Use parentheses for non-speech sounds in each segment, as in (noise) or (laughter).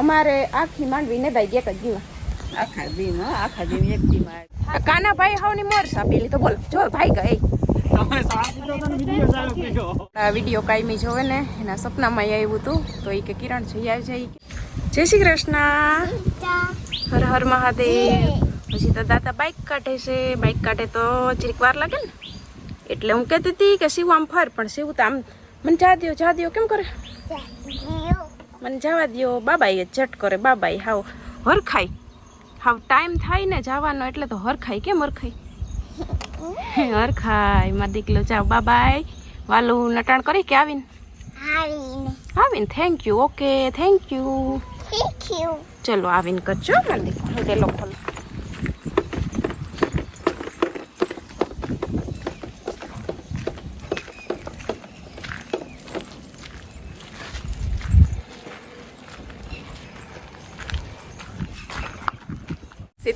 અમારે આખી માંડવી ને ગયા એક જ દીવા આખા દિન આખા દિન એક દીમાં કાના ભાઈ હાવની મોર સાપેલી તો બોલ જો ભાઈ ગઈ. વીડિયો કાયમી જોવે ને એના સપનામાં આવ્યું હતું તો એ કે કિરણ જઈ આવી જાય જય શ્રી કૃષ્ણ. હર હર મહાદેવ. પછી તો દાદા બાઇક કાઢે છે બાઇક કાઢે તો જરીક વાર લાગે ને. એટલે હું કહેતી હતી કે શિવ આમ ફર પણ શિવ તો આમ મને જા દ્યો જા દ્યો કેમ કરે? મને જવા દ્યો. બાબાએ જટ કરે. બાબાએ હાવ હરખાઈ હાવ ટાઈમ થાય ને જવાનો એટલે તો હરખાઈ કેમ હરખાઈ હરખાઈ માર દીકલો જાવ બાબાઈ વાલું નટાણ કરી કે આવીને? આવીને. Thank you okay thank you thank you ચલો આવીને કરજો માર દીકરો.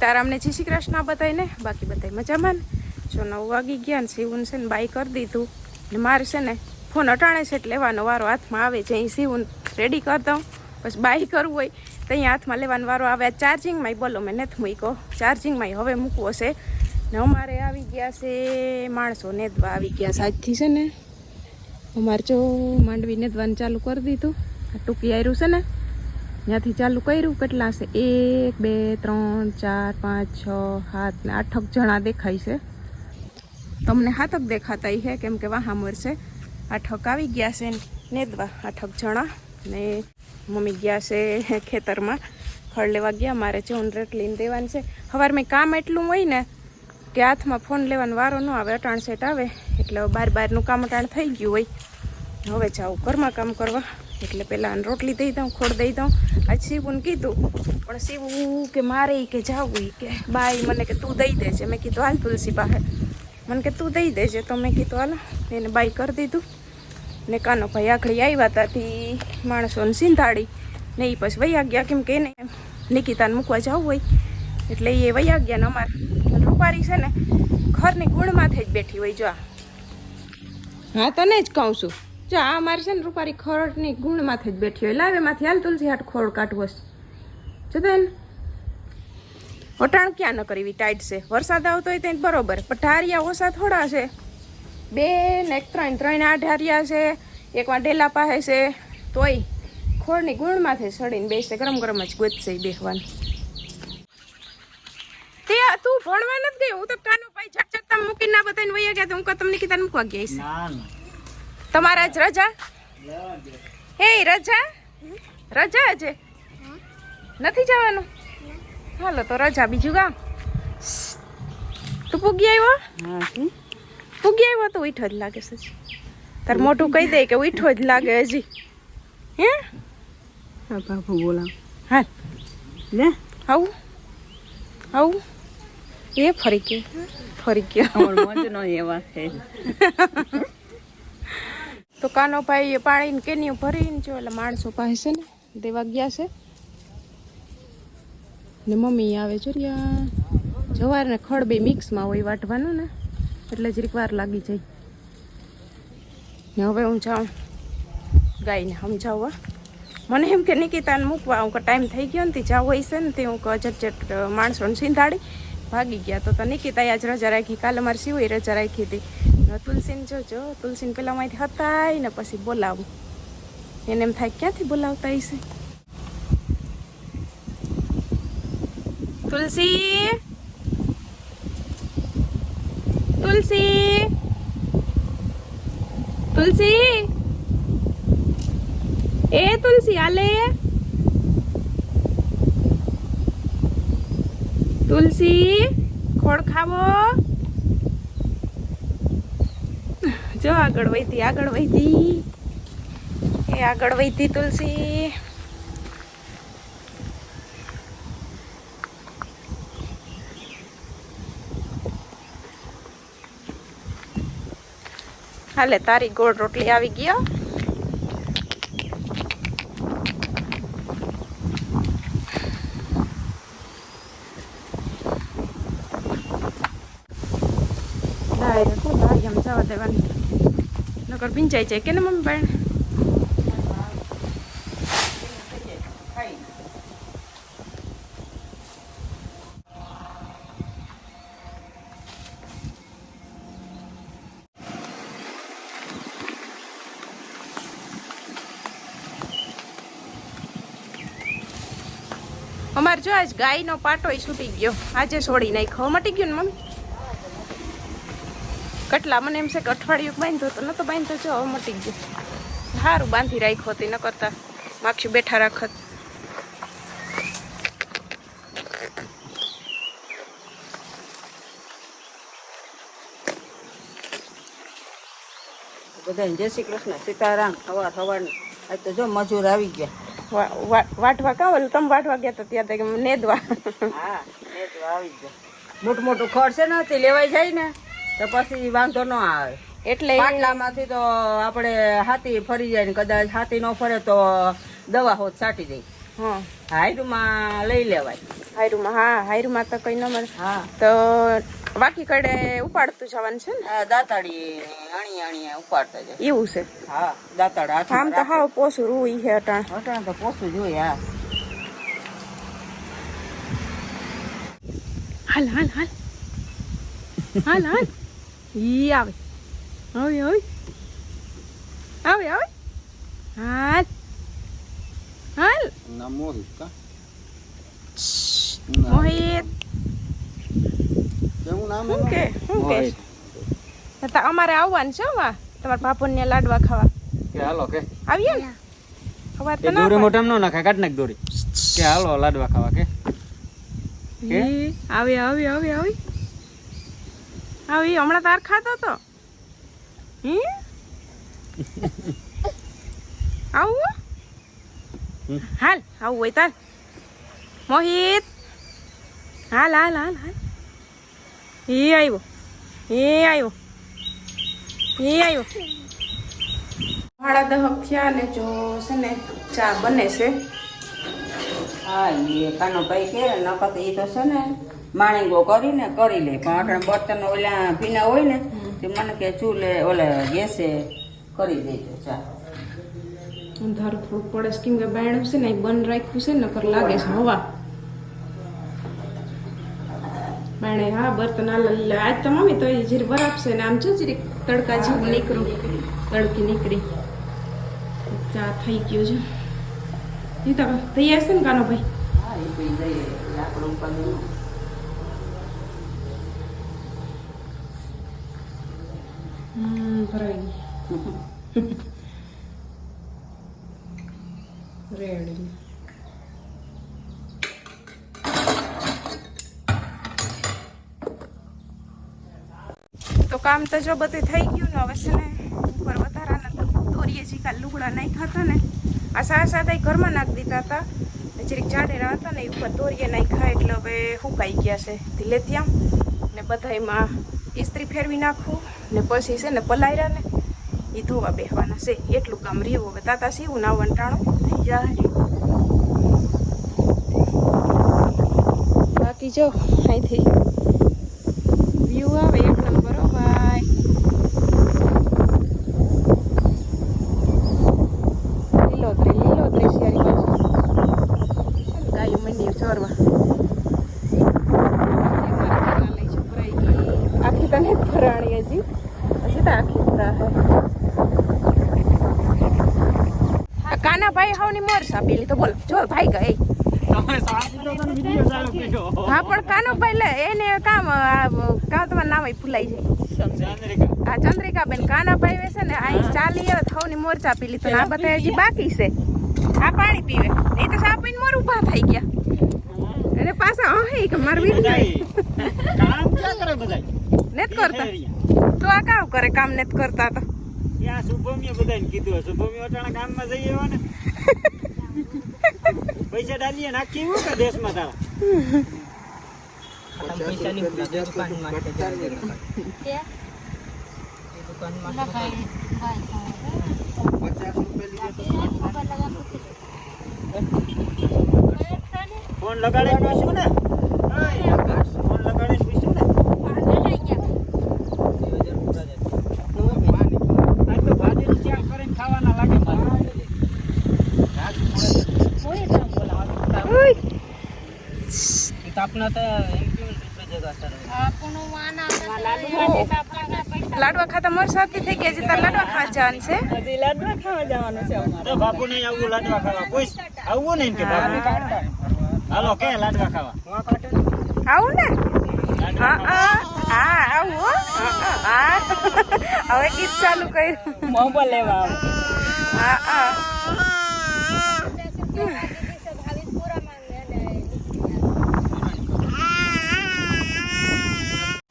સીતારામને જય શ્રી કૃષ્ણ બધાને બાકી બધા મજામાં જો નવ વાગી ગયા ને શિવન છે ને બાય કરી દીધું. ને મારે છે ને ફોન અટાણે છે એટલે લેવાનો વારો હાથમાં આવે છે. અહીં શિવન રેડી કરી દઉં પછી બાય કરવું હોય તો અહીં હાથમાં લેવાનો વારો આવે. ચાર્જિંગમાંય બોલો, મેં નથી મૂક્યો. ચાર્જિંગમાંય હવે મૂકવો છે. ને અમારે આવી ગયા છે માણસો નેદવા આવી ગયા આજથી છે ને અમારે જો માંડવી નેદવાનું ચાલુ કરી દીધું. આ ટૂંકી આવ્યું છે ને. ત્યાંથી ચાલુ કર્યું, કેટલા છે? એક, બે, ત્રણ, ચાર, પાંચ, છ, સાત ને આઠક જણા દેખાય છે. તમને હાથક દેખાતા છે કેમ કે વાહામર છે. આઠક આવી ગયા છે નેદવા આઠક જણા. ને મમ્મી ગયા છે ખેતરમાં. ખડ લેવા ગયા, મારે ચૌન રેટ લઈને દેવાનું છે. સવારમાં કામ એટલું હોય ને કે હાથમાં ફોન લેવાનો વારો ન આવે, અટાણ સેટ આવે. એટલે બાર બારનું કામ અટાણ થઈ ગયું હોય. હવે જાઉં ઘરમાં કામ કરવા. એટલે પહેલાં રોટલી દઈ દઉં ખોડ દઈ દઉં. આજ શિવુને કીધું, પણ શિવું કે મારે કે જાવું કે, બાઈ, મને કે તું દઈ દેજે. મેં કીધું, હાલ તુલસી પાસે. મને કે, તું દઈ દેજે. તો મેં કીધું, હાલ. એને બાઈ કરી દીધું. ને કાનો ભાઈ આખડી આવ્યા હતા તી માણસોને સિંધાડી. ને એ પછી વૈયા ગયા, કેમ કે એને નિકિતાને મૂકવા જવું હોય. એટલે એ વૈયા ગયા ને અમારે. રૂપારી છે ને, ઘરની ગુણમાંથી જ બેઠી હોય, જો આ. હા, તને જ કહું છું. જો આ મારે છે ને રૂપારી ખોળની ગુણમાંથી જ બેઠી હોય. લાવે માંથી, હાલ તુલસી હાટ ખોળ કાઢવો છે બેન, વટાણ ક્યાં ન કરવી? ટાઈટ છે. વરસાદ આવતો હોય ત્યાં બરોબર. પણ ઢારિયા ઓછા થોડા છે. બે ને એક, ત્રણ ત્રણ આ ઢારિયા છે. એકમાં ઢેલા પાસે છે. તોય ખોળની ગુણમાંથી સડીને બેસે. ગરમ ગરમ જ ગોતશે બેહવાનું. તે તું ભણવા નથી ગઈ. હું તો કાનો ભાઈ ઝટ ઝટ મૂકીને ના બતાવીને વૈયા ગયા તો હું તમને કીધા મૂકવા ગઈ ના. તમારા જ રજા? હે રજા? રજા આજે? નથી જવાનું? હાલો તો રજા બીજું કામ તું પૂગી આવ્યો? હા પૂગી આવ્યો તો ઉઠો જ લાગે છે. તાર મોટું કહી દે કે ઉઠો જ લાગે હજી. હે? હા બાપુ બોલાવ. હા લે. આવું. આવું. એ ફરી ગયો. ફરી ગયો. મોજ નો એવા છે. તો કાનો ભાઈ પાણીને કેનીઓ ભરીને જો એટલે માણસો પાસે છે ને, દેવા ગયા છે. ને મમ્મી આવે જો રહ્યા જવાર ને ખડ બે મિક્સમાં હોય વાટવાનું ને, એટલે જરીક વાર લાગી જાય. ને હવે હું જાઉં. ગાયને સમજાવવા. મને એમ કે નિકિતાને મૂકવા, હું ટાઈમ થઈ ગયો ને, તે જાવ હોય છે ને તે હું ઝટ ઝટ માણસોને સિંધાડી ભાગી ગયા. તો તો નિકિતા આજ રજા રાખી. કાલે મારે સિવાય રજા રાખી હતી. તુલસીને જોજો. તુલસીને પેલા માંથી હતાય ને પછી બોલાવું. એને એમ થાય, ક્યાંથી બોલાવતા હશે તુલસી! તુલસી! તુલસી! એ તુલસી, આલે! તુલસી, ખોળ ખાવો. જો આગળ વહીતી આગળ વહીતી એ આગળ વહીતી તુલસી. હાલે, તારી ગોળ રોટલી આવી ગયો કરી દેવાની. નગર ભીંજાઈ જાય. કે ને મમ્મી પણ અમારે જો આજ ગાયનો પાટો છૂટી ગયો. આજે છોડી નાખ્યો. મટી ગયો ને મમ્મી? કટલા મને એમ છે કે અઠવાડિયું બાંધ્યો તો નતો બાંધતો જો હવે મટી ગયો. સારું બાંધી રાખ્યો હતી ન કરતા માક્ષી બેઠા રાખત. બધાને જય શ્રી કૃષ્ણ સીતારામ સવાર સવાર આજ તો જો મજૂર આવી ગયા. વાટવા કાં ઓલું? તમે વાટવા ગયા હતા ત્યાં તો નેદવા. હા નેદવા તો આવી ગયા. મોટું મોટું ખડ છે ને તે લેવાઈ જાય ને. તો પછી વાંધો ન આવે. એટલે પાટલામાંથી તો આપણે હાથી ફરી જાય ને કદાચ હાથી ન ફરે તો દવા હોત સાટી દઈ હા. હાઈડમાં લઈ લેવાય. હાયરુમાં હા હાયરુમાં તો કઈ ન મળે. હા. તો બાકી કડે ઉપાડતું જવાનું છે ને? દાતાડી અણી અણી ઉપાડતા જાય. એવું છે. હા દાતાડ આમ તો હાવ પોસું રૂઈ છે અટાણ. અટાણ તો પોસું જોઈએ હા. હાલ હાલ હાલ. હાલ હાલ. ઈ આવે. આવે આવે. આવે આવે. હાલ. હાલ. નામ મોહિત કા? મોહિત. કેવું નામ શું? કે? શું કે. તો અમારે આવવાનું છે વા તમારા બાપુને લાડવા ખાવા. કે હાલો કે? આવીએ? ને. ખબર તો ના દોરી. મોઢામાં નો નાખે કાઢ નાખ દોરી. કે હાલો લાડવા ખાવા કે? ઈ, આવી આવી આવી. આવી એ હમણાં તાર ખાતો તો. હી? આવું? હાલ આવું હોય તાર. મોહિત. હાલ હાલ હાલ હાલ. એ આવ્યો એ આવ્યો એ આવ્યો ભાડા દહક થયા ને જો છે ને ચા બને છે. હા એ કાનો ભાઈ કે નકર તો એ તો છે ને માણીગો કરીને કરી લે. પણ આપણે બર્તન ઓલા ભીના હોય ને તે મને કે ચૂલે ઓલે ગેસે કરી દેજો ચા. અંધારું થોડું પડે. છે કેમ કે બાયણ છે ને બંધ રાખ્યું છે ને નકર લાગે છે હવા. બાયણે હા બર્તન આજ તો મમ્મી તો જીર બરાબર છે ને આમ જો જીરીક તડકા જેવું નીકળું. તડકી નીકળી. ચા થઈ ગયો છે. એ તો તૈયાર છે ને કાનો ભાઈ હા એ પી દઈએ ઉપર હમ રેડી તો કામ તો જો બધું થઈ ગયું ને, હવે છે ને ઉપર વધારાના દોરીએ જે કાલ લુગડા નાખ્યા હતા ને, આ સા સાદા ઘરમાં નાખી દીધા હતા. જરીક જાડેરા હતા ને, એ ઉપર દોરીએ નાખ્યા, એટલે હવે સુકાઈ ગયા છે. ધીલે ત્યાં ને બધામાં ઇસ્ત્રી ફેરવી નાખવું ને પછી છે ને પલાયરા ને એ ધોવા બેસવાના છે. એટલું કામ રહ્યું. હવે તાતા સીવું ના વંટાણું થઈ જાય બાકી જો અહીંથી વ્યૂ આવે એક નંબર હો ભાઈ લીલોતરી લીલોતરી છે આરી બાજુ ગાયું મંડી ચોરવા આખી તને જ ભરાણી હજી હજી તો આખી ભરા હે કાના ભાઈ હાવની મોરસ આપેલી તો બોલો જો ભાઈ ગઈ. હા પણ કાનો ભાઈ લે એને કામ કામ તમારું નામ ભૂલાઈ જાય. આ ચંદ્રિકા બેન કાના ભાઈ વેસે ને આ ચાલી થવની મોરચા પીલી તો આ બધા હજી બાકી છે. આ પાણી પીવે. નહીં તો સાપ મોર ઊભા થઈ ગયા. અને પાછા હે કે માર વીર કામ ક્યાં કરે બધા નેત કરતા. તો આ કામ કરે કામ નેત કરતા તો. ત્યાં શુભમ્ય બધાને કીધું શુભમ્ય અટાણા કામમાં જઈએ એવા ને. પૈસા ડાલીએ નાખી એવું કે દેશમાં તારા? ફોન લગાડે શું ને ફોન લગાડીને પૂછ્યું ને આજ તો ભાજીનું શાક કરીને ખાવાના લાગે મારે. ઉઈ, લાડવા. ખાતા મોર સાથે થઈ ગયા છે તાર લાડવા ખાવા જવાનું છે? હજી લાડવા ખાવા જવાનું છે અમારે. તો બાપુને આવું લાડવા ખાવા કોઈ આવું નહીં કે બાપુ હાલો કે લાડવા ખાવા? આવું ને? હા હા હા આવું હા. હવે ગીત ચાલુ કર્યું. મોબાઈલ લેવા આવું. હા હા.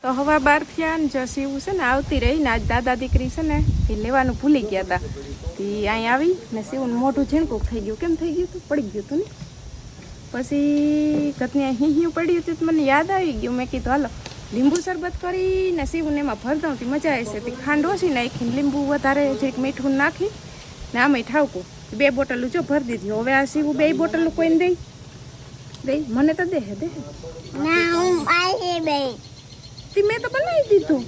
તો હવા બાર થયા ને જસ એવું છે ને આવતી રહી ને આજ દાદા દીકરી છે ને એ લેવાનું ભૂલી ગયા હતા તે અહીં આવી ને શિવનું મોઢું ઝીણકું થઈ ગયું. કેમ થઈ ગયું હતું પડી ગયું હતું ને? પછી કતને અહીં હિયું પડ્યું હતું મને યાદ આવી ગયું. મેં કીધું, હાલો, લીંબુ શરબત કરીને શિવને એમાં ભર દઉં મજા આવશે તે ખાંડ ઓછી નાખીને લીંબુ વધારે જરીક મીઠું નાખી ને આમાં ઠાવકું બે બોટલું જો ભરી દીધી. હવે આ શિવું બે બોટલું કોઈને દઈ? દઈ? મને તો દે દે ના, હું આવી તી મેં તો બનાવી દીધું.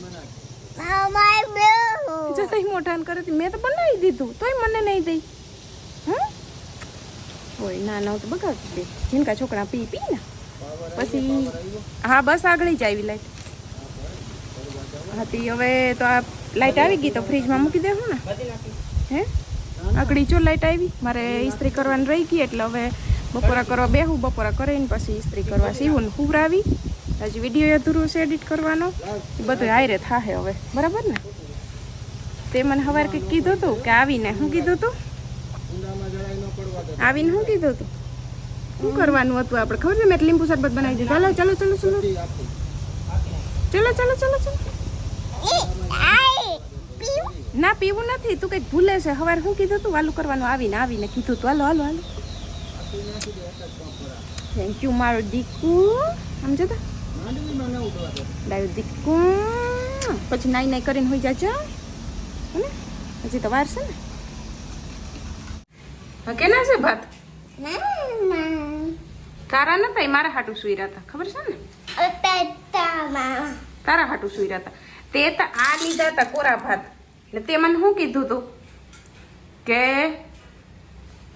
જો તઈ મોઢાન કરે તી મેં તો બનાવી દીધું તોય મને નહીં દઈ. હં ઓય ના ના તો બગાડતી દે જીનકા છોકરા પી પી ને. પછી હા બસ આગળ જ આવી લાઈટ. હતી હવે તો આ લાઈટ આવી ગઈ તો ફ્રીજમાં મૂકી દેવું ને. હે? આગળ જો લાઈટ આવી. મારે ઇસ્ત્રી કરવાની રહી ગઈ એટલે હવે બપોરા કરવા બેહું બપોરા કરીને પછી ઇસ્ત્રી કરવા સીવું ને હુવરાવી. હજી વીડિયો અધૂરું છે એડિટ કરવાનો. એ બધું હાયરે થાહે હવે. બરાબર ને? તે મને સવારે કંઈક કીધું હતું કે આવીને શું કીધું હતું આવીને શું કીધું હતું શું કરવાનું હતું આપણે? ખબર છે મેં લીંબુ શરબત બનાવી દીધું. ચાલો ચાલો ચાલો ચાલો. ચાલો ચાલો ચાલો ચાલો. ના, પીવું નથી. તું કંઈક ભૂલે છે. સવારે શું કીધું તું? વાલું કરવાનું. આવીને આવીને કીધું તું. હાલો હાલો હાલો. થેન્ક યુ મારો દીકુ. સમજો તો? ડાયું દીકુ. પછી નાઈ નાઈ કરીને હોઈ જાજો. ને હજી તો વાર છે ને. હકે ના છે ભાત? તારા નતા, એ મારા હાટું સુઈ રહ્યા ખબર છે ને? તારા હાટું સુઈ રહ્યા તે તો આ લીધા હતા કોરા ભાત. ને તે મને શું કીધું તું? કે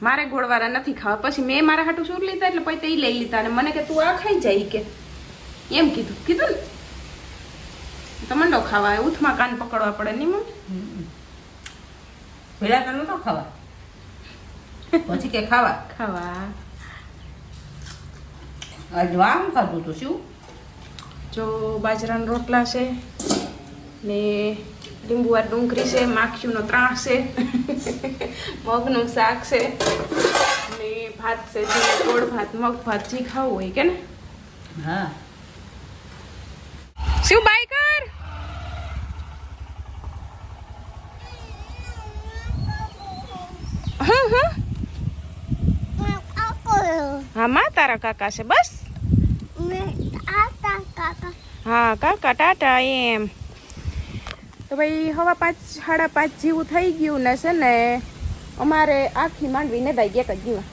મારે ગોળવાળા નથી ખાવા. પછી મેં મારા હાટું સુર લીધા એટલે પછી તે લઈ લીધા. અને મને કે તું આ ખાઈ જાય કે. એમ કીધું કીધું ને. તો મંડો ખાવા ઉથમાં કાન પકડવા પડે નહીં મમ્મી. પેલા કાન નતો ખાવા? પછી કે ખાવા? ખાવા. અજવા આમ ખાધું તું શું? જો બાજરાના રોટલા છે ને લીંબુવાર ડુંગળી છે માખીનો ત્રાસ છે મગનું શાક છે ને ભાત છે જે ગોળ ભાત મગ ભાત જે ખાવું હોય કે ને? હા શું બાય કર હા હા હા માં તારા કાકા છે બસ? હા કાકા ટાટા એમ. તો ભાઈ હવા પાંચ સાડા પાંચ જેવું થઈ ગયું ને છે ને અમારે આખી માંડવી ને દાઈ એક જ જીવા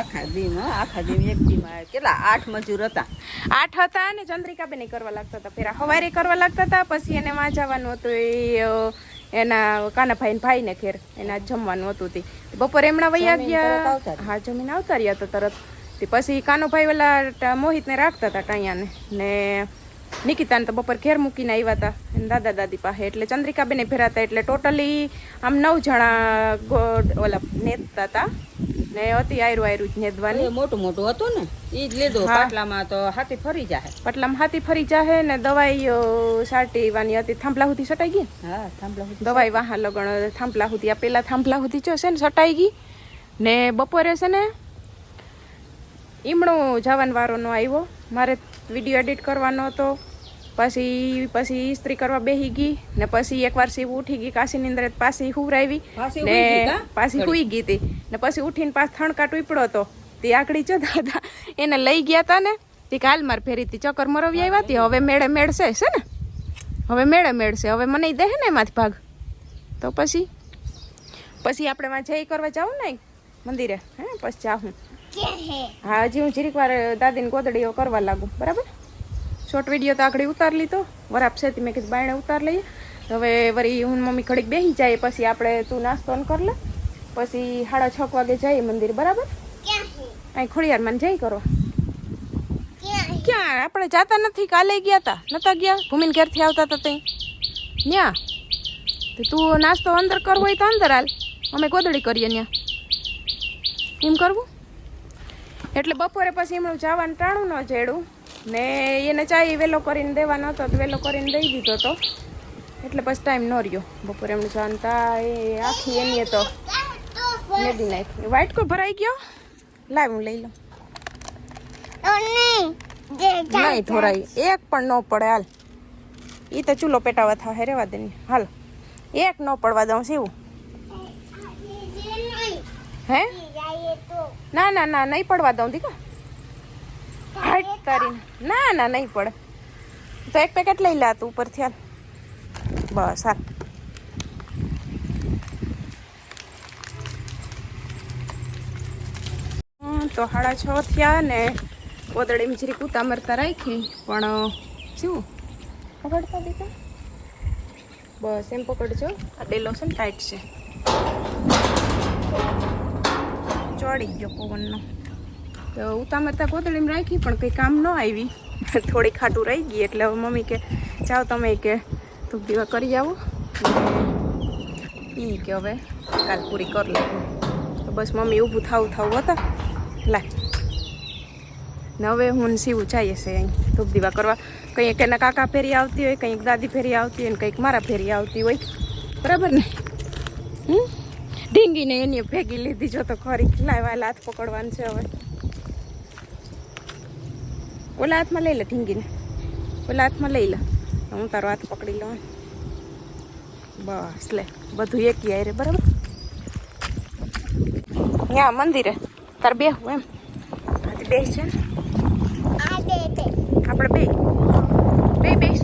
આખા દીમ આખા દીમ એક દીમાં કેટલા? આઠ મજૂર હતા. આઠ હતા ને ચંદ્રિકા બેને કરવા લાગતા હતા. પેલા હવારે કરવા લાગતા હતા પછી એને માં જવાનું હતું એ એના કાનાભાઈ ને ભાઈ ને ઘેર. એના જમવાનું હતું તે. બપોરે એમના વૈયા ગયા. હા જમીન આવતા રહ્યા હતા તરત. તે પછી કાનોભાઈ ઓલા મોહિતને રાખતા હતા ટાયાને ને નિકિતાને તો બપોર ઘેર મૂકીને આવ્યા હતા દાદા દાદી પાસે. એટલે ચંદ્રિકા બેને ફેરાતા એટલે ટોટલી આમ નવ જણા ગોડ ઓલા નેતતા હતા ને અતિ આયરું આયરું જ નેદવાની. મોટું મોટું હતું ને એ જ લીધું પાટલામાં તો હાથી ફરી જાય પટલામાં હાથી ફરી જાહે ને દવાઈ સાટીવાની હતી. થાંભલા સુધી સટાઈ ગઈ? હા થાંભલા સુધી. દવાઈ વાહા લગણ થાંભલા સુધી આ પેલા થાંભલા સુધી જો છે ને સટાઈ ગઈ. ને બપોરે છે ને ઈમણો જવાનો વારો નો આવ્યો. મારે વીડિયો એડિટ કરવાનો હતો. પછી પછી ઇસ્ત્રી કરવા બેહી ગઈ ને પછી એકવાર શિવ ઉઠી ગઈ કાશી અંદર પાછી હુવરાવી ને? પાછી હુઈ ગઈ હતી. ને પછી ઉઠીને પાછ થણકા ટૂપડો હતો. તે આકડી જો દાદા એને લઈ ગયા હતા ને. તે કાલ માર ફેરી હતી ચક્કર મરવી આવ્યા હતી હવે મેળે મેળશે છે ને? હવે મેળે મેળશે. હવે મને દે ને એમાંથી ભાગ. તો પછી? પછી આપણે વાં જઈ કરવા જાઉં ને મંદિરે. હે પછી જાઉં હા, હજી હું જીરીક વાર દાદીને ગોદડીઓ કરવા લાગુ. બરાબર? શોર્ટ વીડિયો તો આગળ ઉતાર લીધો. વરાપ છે મેં કીધું બાયણે ઉતાર લઈએ. હવે વળી હું મમ્મી ઘડીક બેસી જાય, પછી આપણે તું નાસ્તો કર લે. પછી સાડા છ વાગે જઈએ મંદિર, બરાબર? અહીં ખોડિયારમાં જઈ કરો ક્યાં? આપણે જાતા નથી, કાલે ગયા હતા નતા ગયા? ભૂમિન ઘેરથી આવતા હતા ત્યાં ન્યા? તો તું નાસ્તો અંદર કરવો હોય તો અંદર હાલ. અમે ગોદડી કરીએ ન્યા. એમ કરવું? એટલે બપોરે પછી એમનું જવાનું ટાણું ન જેડું. ને એને ચાય વેલો કરીને દેવાનો હતો તો વહેલો કરીને દઈ દીધો હતો એટલે પછી ટાઈમ ન રહ્યો. બપોરે એમનું જવાનું તા એ આખી એની તો નદી નાખી વ્હાઈટ કો ભરાઈ ગયો? લાવ હું લઈ લઉં. નહીં થોરાઈ એક પણ ન પડે હાલ. એ તો ચૂલો પેટાવા થા રેવા દે હાલ. એક ન પડવા દઉં સીવું. હે? ના ના ના નહીં પડવા દઉં દીકા હાટ તારી ના ના નહીં પડે. તો એક પેકેટ લઈ લે તું ઉપરથી હાલ. બસ હાલ. તો સાડા છ થયા ને કોદળી મિચરી કૂતા મરતા રાખી પણ શું? પકડતા દીધા? બસ એમ પકડજો. આ ડેલો છે ને ટાઈટ છે. ચડી ગયો પવનનો. તો ઉતામરતા કોતળીમાં રાખી પણ કંઈ કામ ન આવી. થોડી ખાટું રહી ગઈ એટલે હવે મમ્મી કે, જાઓ તમે કે ધૂપ દીવા કરી આવો. ને કે હવે કાલ પૂરી કરી લઉં. તો બસ મમ્મી ઊભું થાવું થાવું હતા. ને હવે હું સીવું જાય છે અહીં ધૂપ દીવા કરવા. કંઈક એના કાકા ફેરી આવતી હોય, કંઈક દાદી ફેરી આવતી હોય ને કંઈક મારા ફેરી આવતી હોય. બરાબર ને? હમ? ઢીંગીને એની ભેગી લીધી. જો તો ખરી લાવ્યા હાથ પકડવાનું છે હવે. ઓલા હાથમાં લઈ લે ઢીંગીને. ઓલા હાથમાં લઈ લે. હું તારો હાથ પકડી લઉં. બસ લે બધું એકી આય રે બરાબર? ત્યાં મંદિરે. તાર બેહવું એમ? બે છે આપણે બે બેસ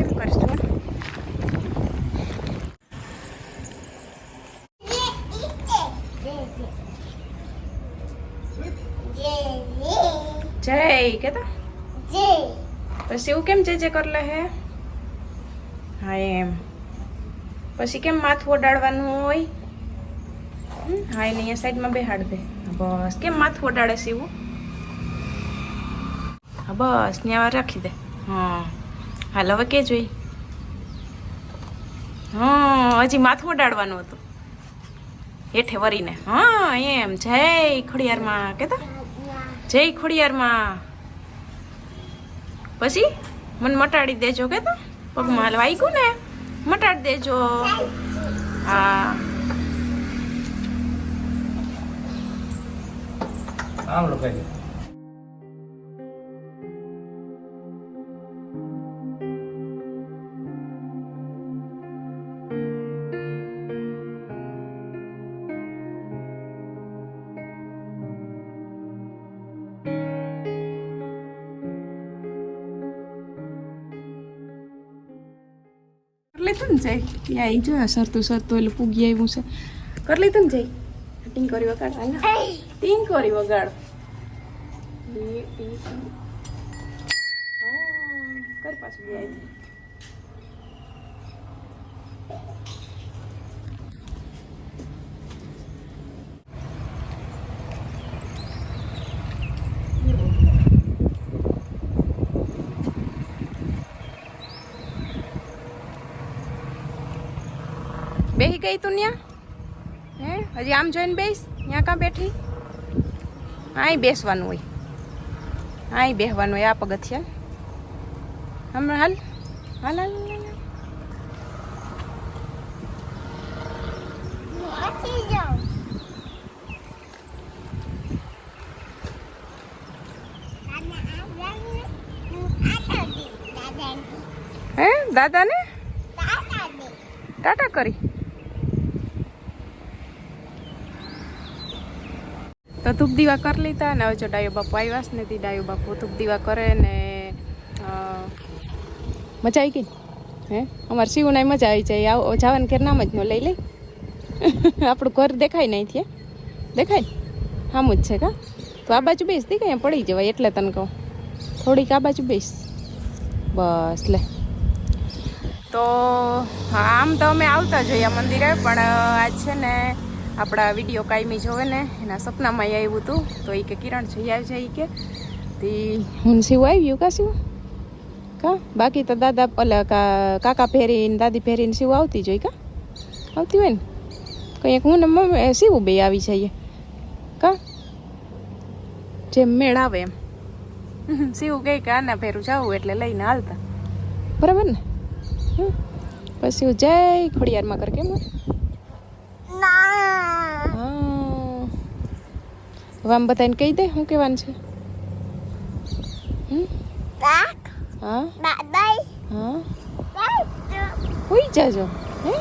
એમ કરશું જય કેતા પછી એવું કેમ જે જે કરલે હે? હા, એમ. પછી કેમ માથું ઓડાડવાનું હોય? હા, એને અહીંયા સાઈડમાં બેહાડ દે બસ. કેમ માથું ઓડાડે એવું? હા, બસ. ત્યાં રાખી દે. હા. હાલ હવે કે જોઈ? હા, હજી માથું ઓડાડવાનું હતું. હેઠે વરીને હા, એમ. જય ખોડિયારમાં. કેતા? જય ખોડિયારમાં. પછી? મને મટાડી દેજો કે તો. પગમાં હાલ વાગ્યું ને. મટાડી દેજો. હા. આમ લગાવી કરી લીધું ને જય. ત્યાં આવી જોયા સરતું સરતું એટલે પૂગી આવ્યું છે. કરી લીધું ને જય. ટીંગ કરી વગાડ. હાલ ટીંગ કરી વગાડ ઈ, ઈ, ઈ. હા, કર પાછું બે આવી બેહી ગઈ તું ત્યાં હે? હજી આમ જોઈને બેસ ત્યાં કાં બેઠી? આય બેસવાનું હોય. આય બેસવાનું હોય આ પગથિયા. હમણાં હાલ. હાલ હાલ હાલ, હાલ. હે દાદાને. ટાટા કરી? તો ધૂપ દીવા કરી લીધા ને હવે જો ડાયો બાપુ આવ્યા છે ને તે ડાયો બાપુ ધૂપ દીવા કરે ને મજા આવી ગઈ? હે? અમારે શિવનાય મજા આવી જાય. આવો, જવાનું ઘેર નામ જ ન લઈ લઈ. (laughs) આપણું ઘર દેખાય નહીં થયા દેખાય? આમ જ છે કા? તો આ બાજુ બેસ કંઈ પડી જવાય એટલે તને કહું. થોડીક આ બાજુ બેસ. બસ, લે. તો આમ તો અમે આવતા જોઈએ આ મંદિરે, પણ આજ છે ને આપણા વીડિયો કાયમી જોવે ને એના સપનામાં એ આવ્યું હતું તો એ કે કિરણ જઈ આવજે એ કે. તે હું શિવ આવ્યું કા શિવ? કા? બાકી તો દાદા ઓલા કા કાકા ફેરીને દાદી ફેરીને શિવ આવતી જોઈ કા? આવતી હોય ને? કંઈક હું ને મમ્મી શિવ બે આવી જઈએ. કા? જેમ મેળ આવે એમ. (laughs) શિવ કહે કે આના ફેરું જાવું એટલે લઈને હાલતા. બરાબર ને. પછી જય ખોડિયારમાં કર કેમ ના હા હવે આમ બધાને કહી દે શું કહેવાનું છે? હમ? હા? હા? હોઈ જાજો હે?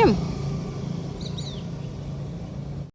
એમ